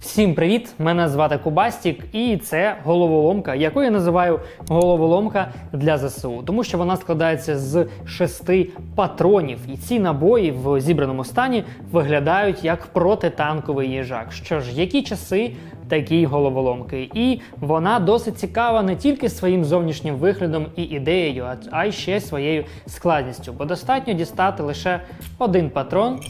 Всім привіт! Мене звати Кубастік, і це головоломка, яку я називаю головоломка для ЗСУ, тому що вона складається з шести патронів, і ці набої в зібраному стані виглядають як протитанковий їжак. Що ж, які часи такі головоломки? І вона досить цікава не тільки своїм зовнішнім виглядом і ідеєю, а- й ще своєю складністю, бо достатньо дістати лише один патрон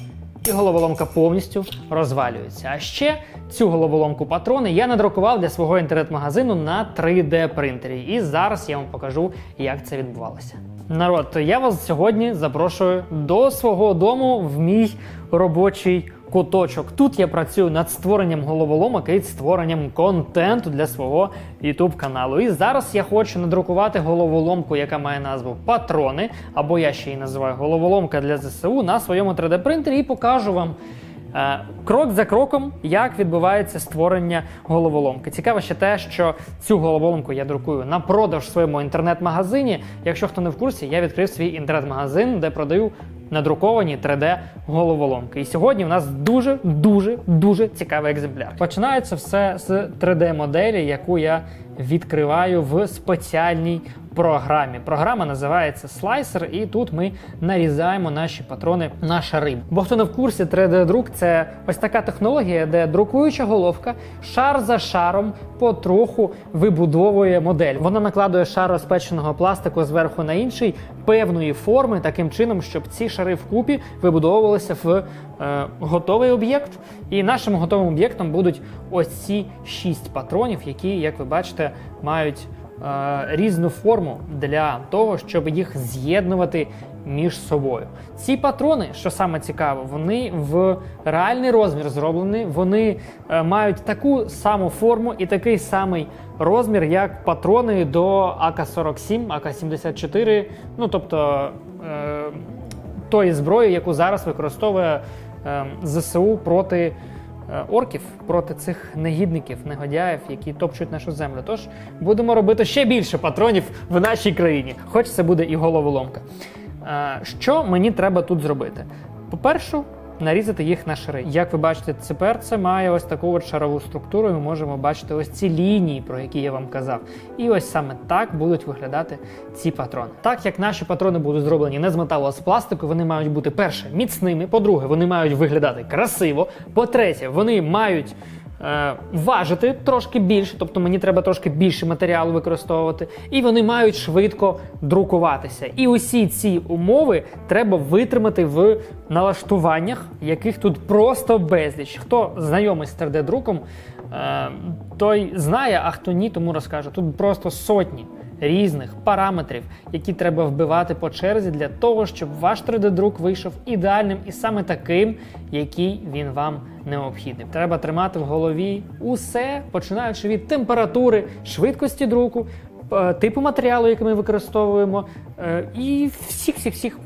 і головоломка повністю розвалюється. А ще цю головоломку патрони я надрукував для свого інтернет-магазину на 3D принтері. І зараз я вам покажу, як це відбувалося. Народ, я вас сьогодні запрошую до свого дому в мій робочий куточок. Тут я працюю над створенням головоломок і створенням контенту для свого YouTube каналу. І зараз я хочу надрукувати головоломку, яка має назву Патрони, або я ще її називаю головоломка для ЗСУ на своєму 3D принтері і покажу вам. Е, Крок за кроком, як відбувається створення головоломки. Цікаво ще те, що цю головоломку я друкую на продаж в своєму інтернет-магазині. Якщо хто не в курсі, я відкрив свій інтернет-магазин, де продаю надруковані 3D головоломки. І сьогодні в нас дуже дуже дуже цікавий екземпляр. Починається все з 3D-моделі, яку я відкриваю в спеціальній програмі. Програма називається Slicer, і тут ми нарізаємо наші патрони на шари. Бо хто не в курсі, 3D-друк це ось така технологія, де друкуюча головка шар за шаром потроху вибудовує модель. Вона накладує шар розпеченого пластику зверху на інший певної форми, таким чином, щоб ці шари вкупі вибудовувалися в е, готовий об'єкт. І нашим готовим об'єктом будуть ось ці шість патронів, які, як ви бачите, мають різну форму для того, щоб їх з'єднувати між собою. Ці патрони, що саме цікаво, вони в реальний розмір зроблені, вони е, мають таку саму форму і такий самий розмір, як патрони до АК-47, АК-74, ну тобто е, тої зброї, яку зараз використовує е, ЗСУ проти е, орків, проти цих негідників, негодяїв, які топчуть нашу землю. Тож будемо робити ще більше патронів в нашій країні, хоч це буде і головоломка. Е, Що мені треба тут зробити? По-перше, нарізати їх на шари. Як ви бачите, тепер це має ось таку от шарову структуру. і Ми можемо бачити ось ці лінії, про які я вам казав. І ось саме так будуть виглядати ці патрони. Так як наші патрони будуть зроблені не з металу, а з пластику, вони мають бути перше міцними. По-друге, вони мають виглядати красиво. По-третє, вони мають. Е, Важити трошки більше, тобто мені треба трошки більше матеріалу використовувати, і вони мають швидко друкуватися. І усі ці умови треба витримати в налаштуваннях, яких тут просто безліч. Хто знайомий з 3D-друком, е, той знає, а хто ні, тому розкажу. Тут просто сотні різних параметрів, які треба вбивати по черзі для того, щоб ваш 3D-друк вийшов ідеальним і саме таким, який він вам необхідний. Треба тримати в голові усе, починаючи від температури, швидкості друку, е, типу матеріалу, який ми використовуємо, е, і всіх всіх всіх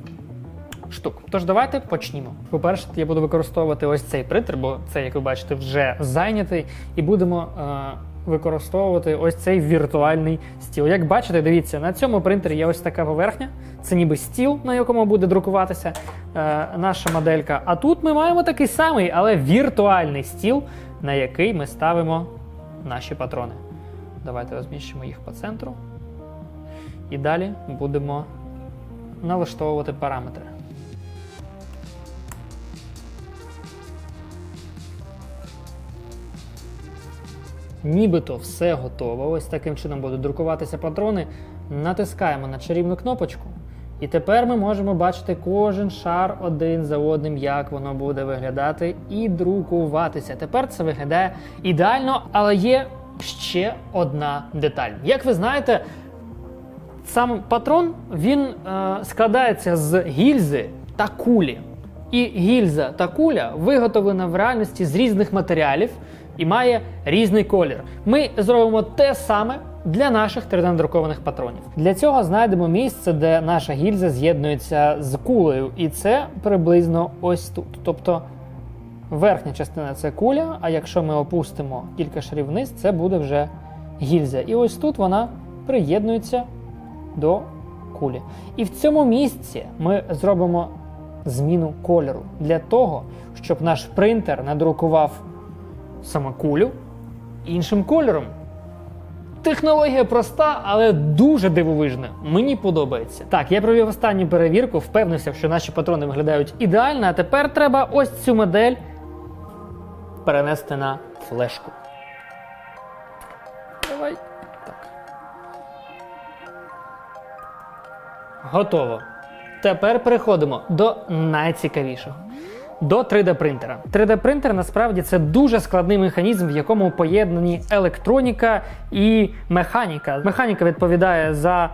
штук. Тож давайте почнімо. По-перше, я буду використовувати ось цей принтер, бо це, як ви бачите, вже зайнятий, і будемо е, використовувати ось цей віртуальний стіл. Як бачите, дивіться, на цьому принтері є ось така поверхня. Це ніби стіл, на якому буде друкуватися е, наша моделька. А тут ми маємо такий самий, але віртуальний стіл, на який ми ставимо наші патрони. Давайте розміщимо їх по центру. І далі будемо налаштовувати параметри. Нібито все готово. Ось таким чином будуть друкуватися патрони. Натискаємо на чарівну кнопочку. І тепер ми можемо бачити кожен шар один за одним, як воно буде виглядати і друкуватися. Тепер це виглядає ідеально, але є ще одна деталь. Як ви знаєте, сам патрон він е, складається з гільзи та кулі. І гільза та куля виготовлена в реальності з різних матеріалів і має різний колір. Ми зробимо те саме для наших 3D-друкованих патронів. Для цього знайдемо місце, де наша гільза з'єднується з кулею, і це приблизно ось тут. Тобто верхня частина це куля, а якщо ми опустимо кілька шарів вниз, це буде вже гільза. І ось тут вона приєднується до кулі. І в цьому місці ми зробимо зміну кольору для того, щоб наш принтер надрукував саме кулю іншим кольором. Технологія проста, але дуже дивовижна. Мені подобається. Так, я провів останню перевірку, впевнився, що наші патрони виглядають ідеально, а тепер треба ось цю модель перенести на флешку. Давай. Так. Готово. Тепер переходимо до найцікавішого. До 3D принтера. 3D принтер насправді це дуже складний механізм, в якому поєднані електроніка і механіка. Механіка відповідає за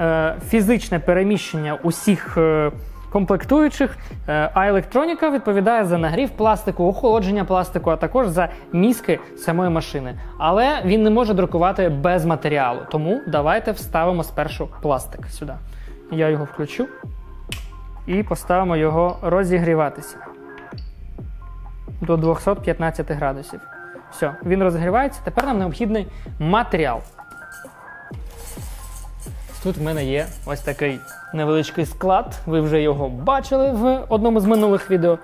е, фізичне переміщення усіх е, комплектуючих, е, а електроніка відповідає за нагрів пластику, охолодження пластику, а також за мізки самої машини. Але він не може друкувати без матеріалу. Тому давайте вставимо спершу пластик сюди. Я його включу і поставимо його розігріватися до 215 градусів. Все, він розгрівається. Тепер нам необхідний матеріал. Тут в мене є ось такий невеличкий склад. Ви вже його бачили в одному з минулих відео.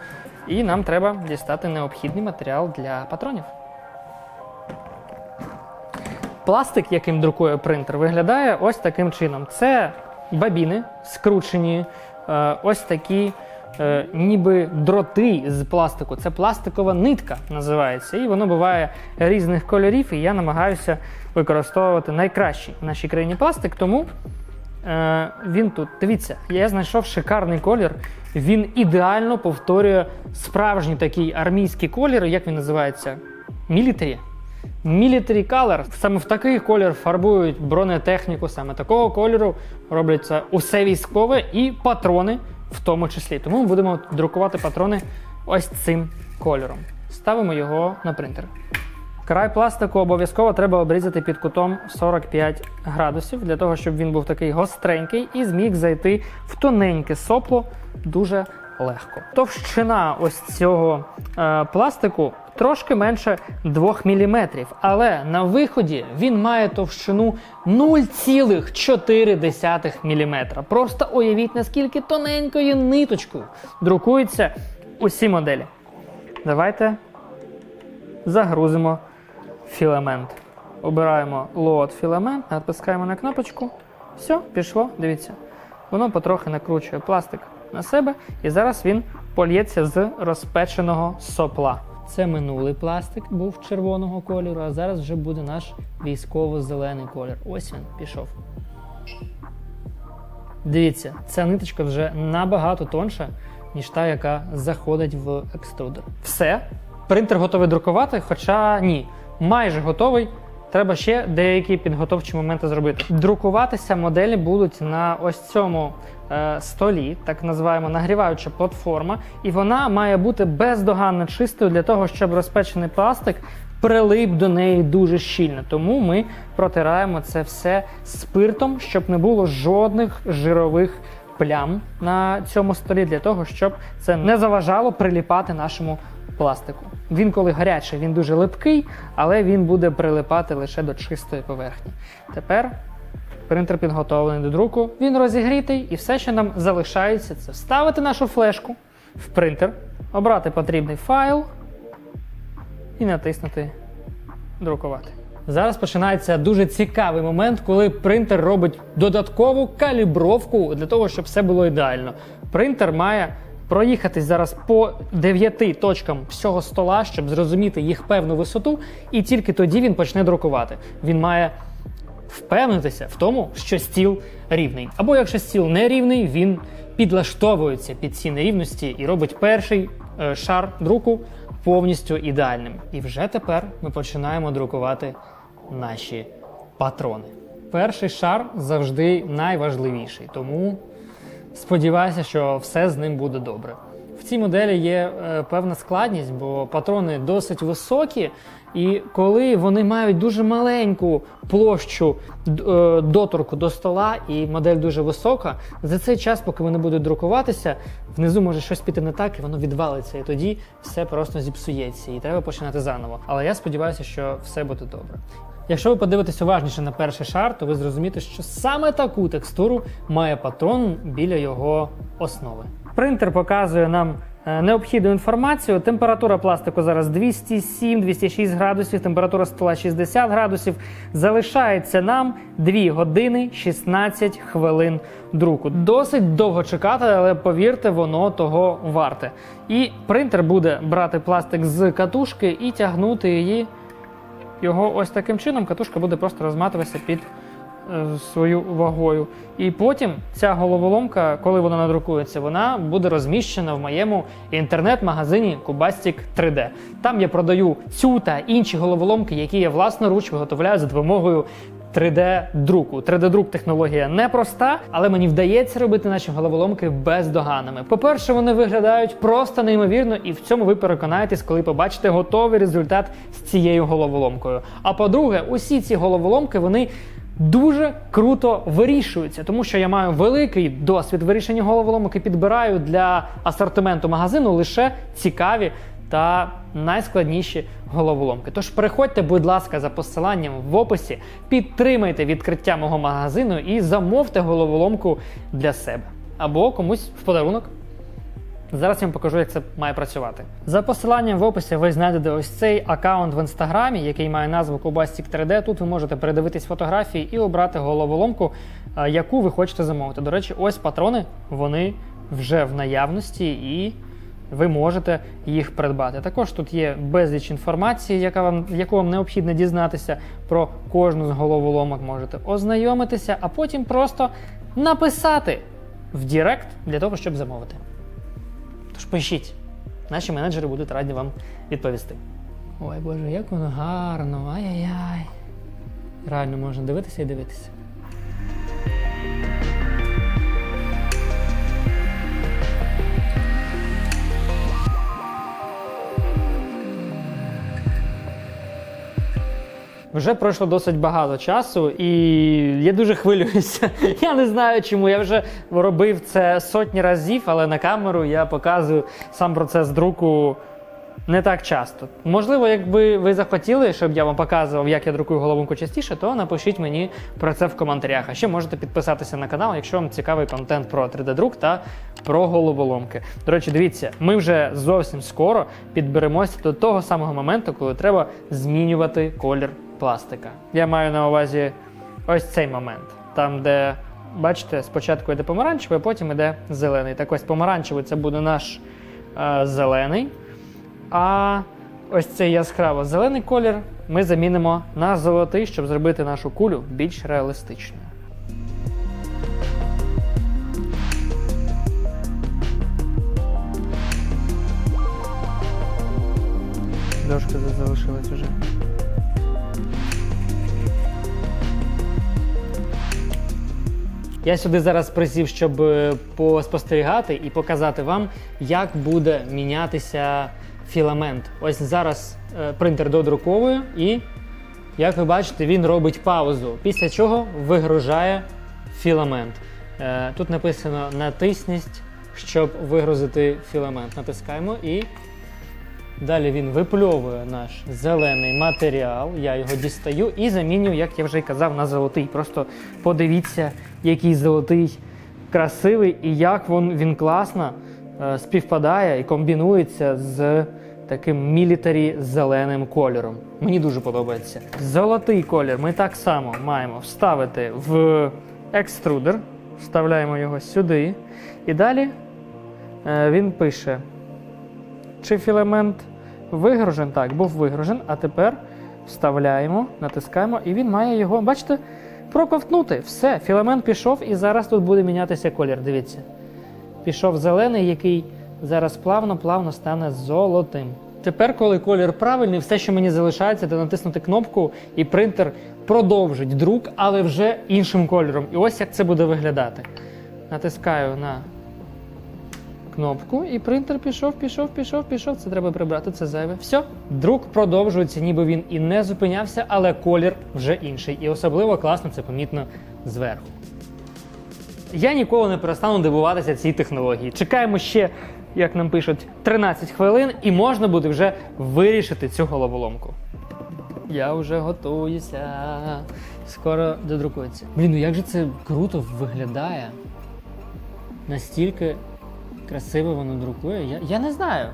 І нам треба дістати необхідний матеріал для патронів. Пластик, яким друкує принтер, виглядає ось таким чином. Це бабіни скручені, е, ось такі е, ніби дроти з пластику. Це пластикова нитка називається. І воно буває різних кольорів. І я намагаюся використовувати найкращий в нашій країні пластик. Тому е, він тут. Дивіться, я знайшов шикарний колір. Він ідеально повторює справжній такий армійський колір. Як він називається? Мілітарі. Military Color. Саме в такий колір фарбують бронетехніку, саме такого кольору робляться усе військове і патрони в тому числі. Тому ми будемо друкувати патрони ось цим кольором. Ставимо його на принтер. Край пластику обов'язково треба обрізати під кутом 45 градусів, для того, щоб він був такий гостренький і зміг зайти в тоненьке сопло дуже легко. Товщина ось цього е, пластику трошки менше 2 мм, але на виході він має товщину 0,4 мм. Просто уявіть, наскільки тоненькою ниточкою друкуються усі моделі. Давайте загрузимо філамент. Обираємо лот філамент, натискаємо на кнопочку. Все, пішло, дивіться. Воно потрохи накручує пластик на себе, і зараз він польється з розпеченого сопла. Це минулий пластик був червоного кольору, а зараз вже буде наш військово-зелений колір. Ось він пішов. Дивіться, ця ниточка вже набагато тонша, ніж та, яка заходить в екструдер. Все, принтер готовий друкувати, хоча ні, майже готовий. Треба ще деякі підготовчі моменти зробити. Друкуватися моделі будуть на ось цьому столі, так називаємо нагріваюча платформа, і вона має бути бездоганно чистою для того, щоб розпечений пластик прилип до неї дуже щільно. Тому ми протираємо це все спиртом, щоб не було жодних жирових плям на цьому столі, для того, щоб це не заважало приліпати нашому пластику. Він, коли гарячий, він дуже липкий, але він буде прилипати лише до чистої поверхні. Тепер принтер підготовлений до друку, він розігрітий, і все, що нам залишається, це вставити нашу флешку в принтер, обрати потрібний файл і натиснути друкувати. Зараз починається дуже цікавий момент, коли принтер робить додаткову калібровку для того, щоб все було ідеально. Принтер має проїхатись зараз по 9 точкам всього стола, щоб зрозуміти їх певну висоту, і тільки тоді він почне друкувати. Він має впевнитися в тому, що стіл рівний. Або якщо стіл не рівний, він підлаштовується під ці нерівності і робить перший е, шар друку повністю ідеальним. І вже тепер ми починаємо друкувати наші патрони. Перший шар завжди найважливіший, тому сподіваюся, що все з ним буде добре. В цій моделі є е, певна складність, бо патрони досить високі, і коли вони мають дуже маленьку площу е, доторку до стола, і модель дуже висока, за цей час, поки вони будуть друкуватися, внизу може щось піти не так, і воно відвалиться, і тоді все просто зіпсується, і треба починати заново. Але я сподіваюся, що все буде добре. Якщо ви подивитесь уважніше на перший шар, то ви зрозумієте, що саме таку текстуру має патрон біля його основи. Принтер показує нам необхідну інформацію. Температура пластику зараз 207-206 градусів, температура стола 60 градусів. Залишається нам 2 години 16 хвилин друку. Досить довго чекати, але повірте, воно того варте. І принтер буде брати пластик з катушки і тягнути її його ось таким чином. Катушка буде просто розматуватися під е, свою вагою. І потім ця головоломка, коли вона надрукується, вона буде розміщена в моєму інтернет-магазині Cubastic 3D. Там я продаю цю та інші головоломки, які я власноруч виготовляю за допомогою 3D-друку. 3D-друк технологія непроста, але мені вдається робити наші головоломки бездоганними. По-перше, вони виглядають просто неймовірно, і в цьому ви переконаєтесь, коли побачите готовий результат з цією головоломкою. А по-друге, усі ці головоломки вони. Дуже круто вирішуються, тому що я маю великий досвід вирішення головоломок і підбираю для асортименту магазину лише цікаві та найскладніші головоломки. Тож переходьте, будь ласка, за посиланням в описі, підтримайте відкриття мого магазину і замовте головоломку для себе або комусь в подарунок. Зараз я вам покажу, як це має працювати. За посиланням в описі ви знайдете ось цей аккаунт в інстаграмі, який має назву Cubastic 3D. Тут ви можете передивитись фотографії і обрати головоломку, е, яку ви хочете замовити. До речі, ось патрони, вони вже в наявності і ви можете їх придбати. Також тут є безліч інформації, яка вам, яку вам необхідно дізнатися про кожну з головоломок. Можете ознайомитися, а потім просто написати в Дірект для того, щоб замовити. Тож пишіть, наші менеджери будуть раді вам відповісти. Ой Боже, як воно гарно, ай-яй-яй. Реально можна дивитися і дивитися. Вже пройшло досить багато часу, і я дуже хвилююся. Я не знаю чому. Я вже робив це сотні разів, але на камеру я показую сам процес друку не так часто. Можливо, якби ви захотіли, щоб я вам показував, як я друкую головоломку частіше, то напишіть мені про це в коментарях. А ще можете підписатися на канал, якщо вам цікавий контент про 3D-друк та про головоломки. До речі, дивіться, ми вже зовсім скоро підберемося до того самого моменту, коли треба змінювати колір пластика. Я маю на увазі ось цей момент, там, де. Бачите, спочатку йде помаранчевий, а потім йде зелений. Так ось помаранчевий це буде наш е, зелений. А ось цей яскраво зелений колір ми замінимо на золотий, щоб зробити нашу кулю більш реалістичною. Дошка залишилась уже. Я сюди зараз присів, щоб е, поспостерігати і показати вам, як буде мінятися філамент. Ось зараз е, принтер додруковує і, як ви бачите, він робить паузу, після чого вигружає філамент. Е, Тут написано натисніть, щоб вигрузити філамент. Натискаємо і Далі він випльовує наш зелений матеріал, я його дістаю і замінюю, як я вже й казав, на золотий. Просто подивіться, який золотий красивий і як він, він класно е, співпадає і комбінується з таким мілітарі зеленим кольором. Мені дуже подобається. Золотий колір ми так само маємо вставити в екструдер, вставляємо його сюди. І далі е, він пише. Чи філамент вигружен? Так, був вигружен, а тепер вставляємо, натискаємо, і він має його, бачите, проковтнути. Все, філамент пішов, і зараз тут буде мінятися колір. Дивіться. Пішов зелений, який зараз плавно-плавно стане золотим. Тепер, коли колір правильний, все, що мені залишається, це натиснути кнопку, і принтер продовжить друк, але вже іншим кольором. І ось як це буде виглядати. Натискаю на кнопку, і принтер пішов, пішов, пішов, пішов. Це треба прибрати, це зайве. Все, друк продовжується, ніби він і не зупинявся, але колір вже інший. І особливо класно це помітно зверху. Я ніколи не перестану дивуватися цій технології. Чекаємо ще, як нам пишуть, 13 хвилин, і можна буде вже вирішити цю головоломку. Я вже готуюся. Скоро додрукується. Блін, ну як же це круто виглядає. Настільки красиво воно друкує. Я, я не знаю.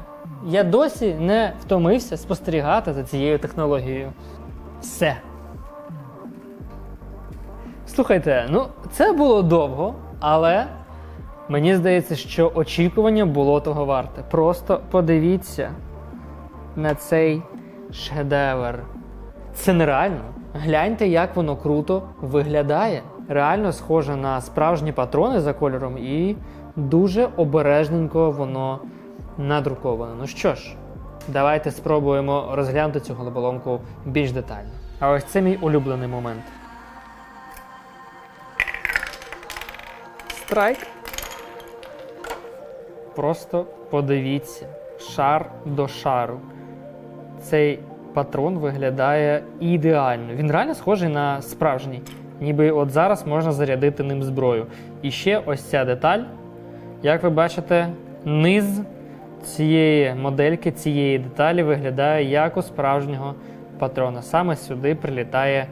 Я досі не втомився спостерігати за цією технологією. Все. Слухайте, ну це було довго, але мені здається, що очікування було того варте. Просто подивіться на цей шедевр. Це нереально. Гляньте, як воно круто виглядає. Реально схоже на справжні патрони за кольором, і дуже обережненько воно надруковано. Ну що ж, давайте спробуємо розглянути цю головоломку більш детально. А ось це мій улюблений момент. Страйк. Просто подивіться, шар до шару. Цей патрон виглядає ідеально. Він реально схожий на справжній. Ніби от зараз можна зарядити ним зброю. І ще ось ця деталь. Як ви бачите, низ цієї модельки, цієї деталі виглядає як у справжнього патрона. Саме сюди прилітає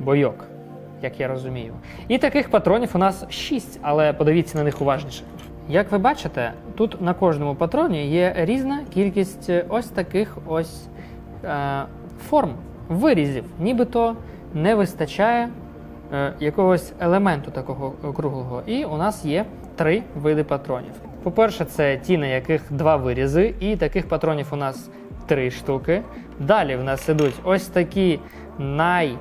бойок, як я розумію. І таких патронів у нас 6, але подивіться на них уважніше. Як ви бачите, тут на кожному патроні є різна кількість ось таких ось е, форм, вирізів, нібито не вистачає е, якогось елементу такого округлого. І у нас є три види патронів. По-перше, це ті, на яких два вирізи, і таких патронів у нас три штуки. Далі в нас ідуть ось такі най.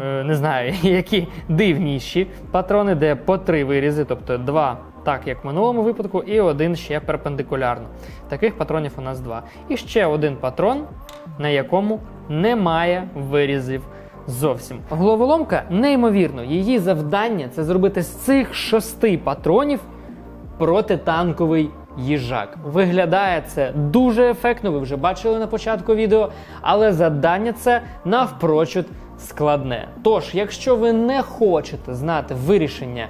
е, Не знаю, які дивніші патрони, де по три вирізи, тобто два, так як в минулому випадку, і один ще перпендикулярно. Таких патронів у нас два. І ще один патрон, на якому немає вирізів зовсім. Головоломка неймовірно. Її завдання це зробити з цих шести патронів протитанковий їжак. Виглядає це дуже ефектно, ви вже бачили на початку відео, але завдання це навпрочуд складне. Тож, якщо ви не хочете знати вирішення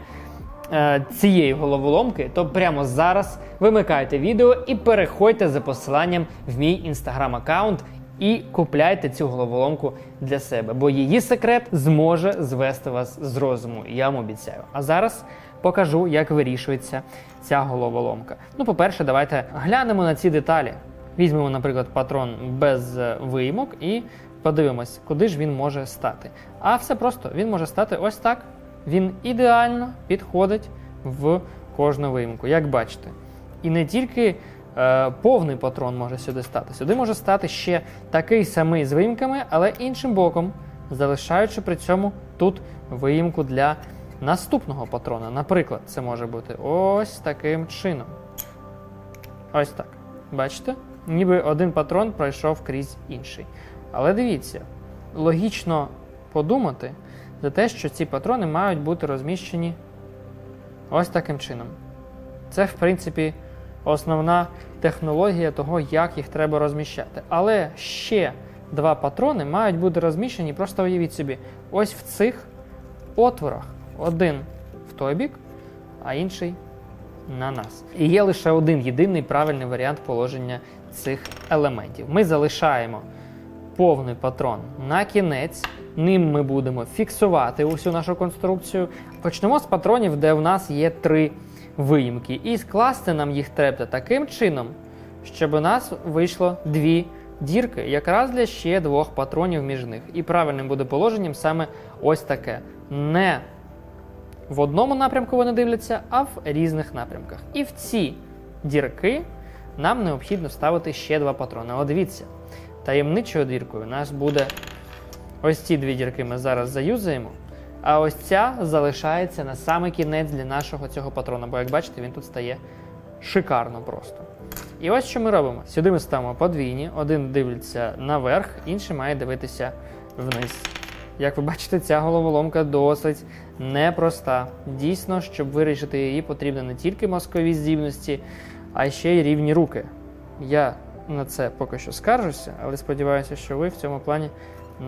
е, цієї головоломки, то прямо зараз вимикайте відео і переходьте за посиланням в мій інстаграм-аккаунт і купляйте цю головоломку для себе, бо її секрет зможе звести вас з розуму. Я вам обіцяю. А зараз покажу, як вирішується ця головоломка. Ну, по-перше, давайте глянемо на ці деталі. Візьмемо, наприклад, патрон без виймок і подивимось, куди ж він може стати. А все просто він може стати ось так. Він ідеально підходить в кожну виймку, як бачите. І не тільки повний патрон може сюди стати. Сюди може стати ще такий самий з виїмками, але іншим боком, залишаючи при цьому тут виїмку для наступного патрона. Наприклад, це може бути ось таким чином. Ось так. Бачите? Ніби один патрон пройшов крізь інший. Але дивіться, логічно подумати за те, що ці патрони мають бути розміщені ось таким чином. Це, в принципі, основна технологія того, як їх треба розміщати. Але ще два патрони мають бути розміщені, просто уявіть собі, ось в цих отворах. Один в той бік, а інший на нас. І є лише один єдиний правильний варіант положення цих елементів. Ми залишаємо повний патрон на кінець. Ним ми будемо фіксувати усю нашу конструкцію. Почнемо з патронів, де в нас є три виїмки. І скласти нам їх треба таким чином, щоб у нас вийшло дві дірки, якраз для ще двох патронів між них. І правильним буде положенням саме ось таке. Не в одному напрямку вони дивляться, а в різних напрямках. І в ці дірки нам необхідно ставити ще два патрони. От дивіться, таємничою діркою у нас буде ось ці дві дірки ми зараз заюзаємо. А ось ця залишається на саме кінець для нашого цього патрона, бо як бачите, він тут стає шикарно просто. І ось що ми робимо. Сюди ми ставимо подвійні, один дивиться наверх, інший має дивитися вниз. Як ви бачите, ця головоломка досить непроста. Дійсно, щоб вирішити її, потрібно не тільки мозкові здібності, а ще й рівні руки. Я на це поки що скаржуся, але сподіваюся, що ви в цьому плані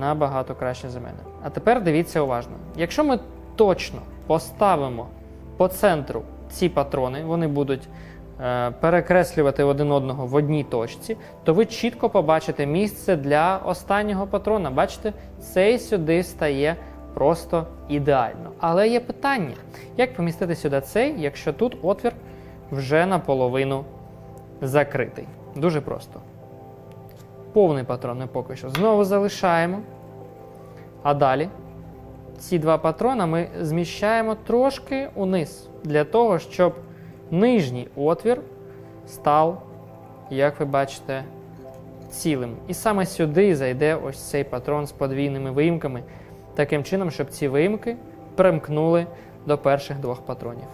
набагато краще за мене. А тепер дивіться уважно. Якщо ми точно поставимо по центру ці патрони, вони будуть е, перекреслювати один одного в одній точці, то ви чітко побачите місце для останнього патрона. Бачите, цей сюди стає просто ідеально. Але є питання: як помістити сюди цей, якщо тут отвір вже наполовину закритий. Дуже просто. Повний патрон ми поки що знову залишаємо. А далі ці два патрона ми зміщаємо трошки униз, для того, щоб нижній отвір став, як ви бачите, цілим. І саме сюди зайде ось цей патрон з подвійними виїмками, таким чином, щоб ці виїмки примкнули до перших двох патронів.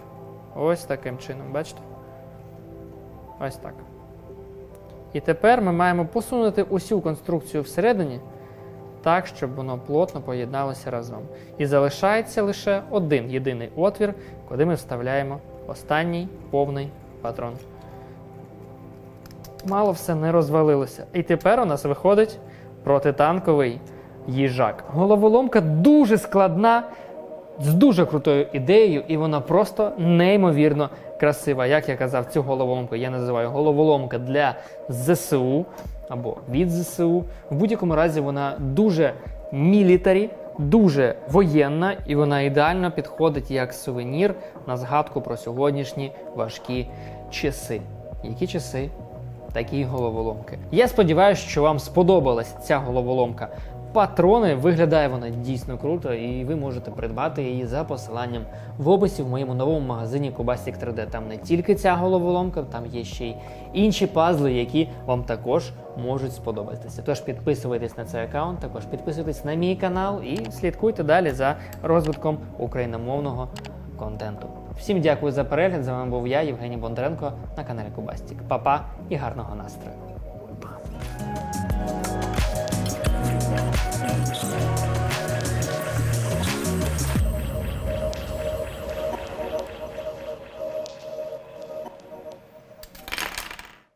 Ось таким чином, бачите? Ось так. І тепер ми маємо посунути усю конструкцію всередині так, щоб воно плотно поєдналося разом. І залишається лише один єдиний отвір, куди ми вставляємо останній повний патрон. Мало все не розвалилося. І тепер у нас виходить протитанковий їжак. Головоломка дуже складна, з дуже крутою ідеєю, і вона просто неймовірно красива. Як я казав, цю головоломку я називаю головоломка для ЗСУ або від ЗСУ. В будь-якому разі вона дуже мілітарі, дуже воєнна, і вона ідеально підходить як сувенір на згадку про сьогоднішні важкі часи. Які часи? Такі головоломки. Я сподіваюся, що вам сподобалась ця головоломка. Патрони виглядає вона дійсно круто, і ви можете придбати її за посиланням в описі в моєму новому магазині Cubastic 3D. Там не тільки ця головоломка, там є ще й інші пазли, які вам також можуть сподобатися. Тож підписуйтесь на цей аккаунт, також підписуйтесь на мій канал і слідкуйте далі за розвитком україномовного контенту. Всім дякую за перегляд. З вами був я, Євгеній Бондаренко, на каналі Кубастік. Па-па і гарного настрою.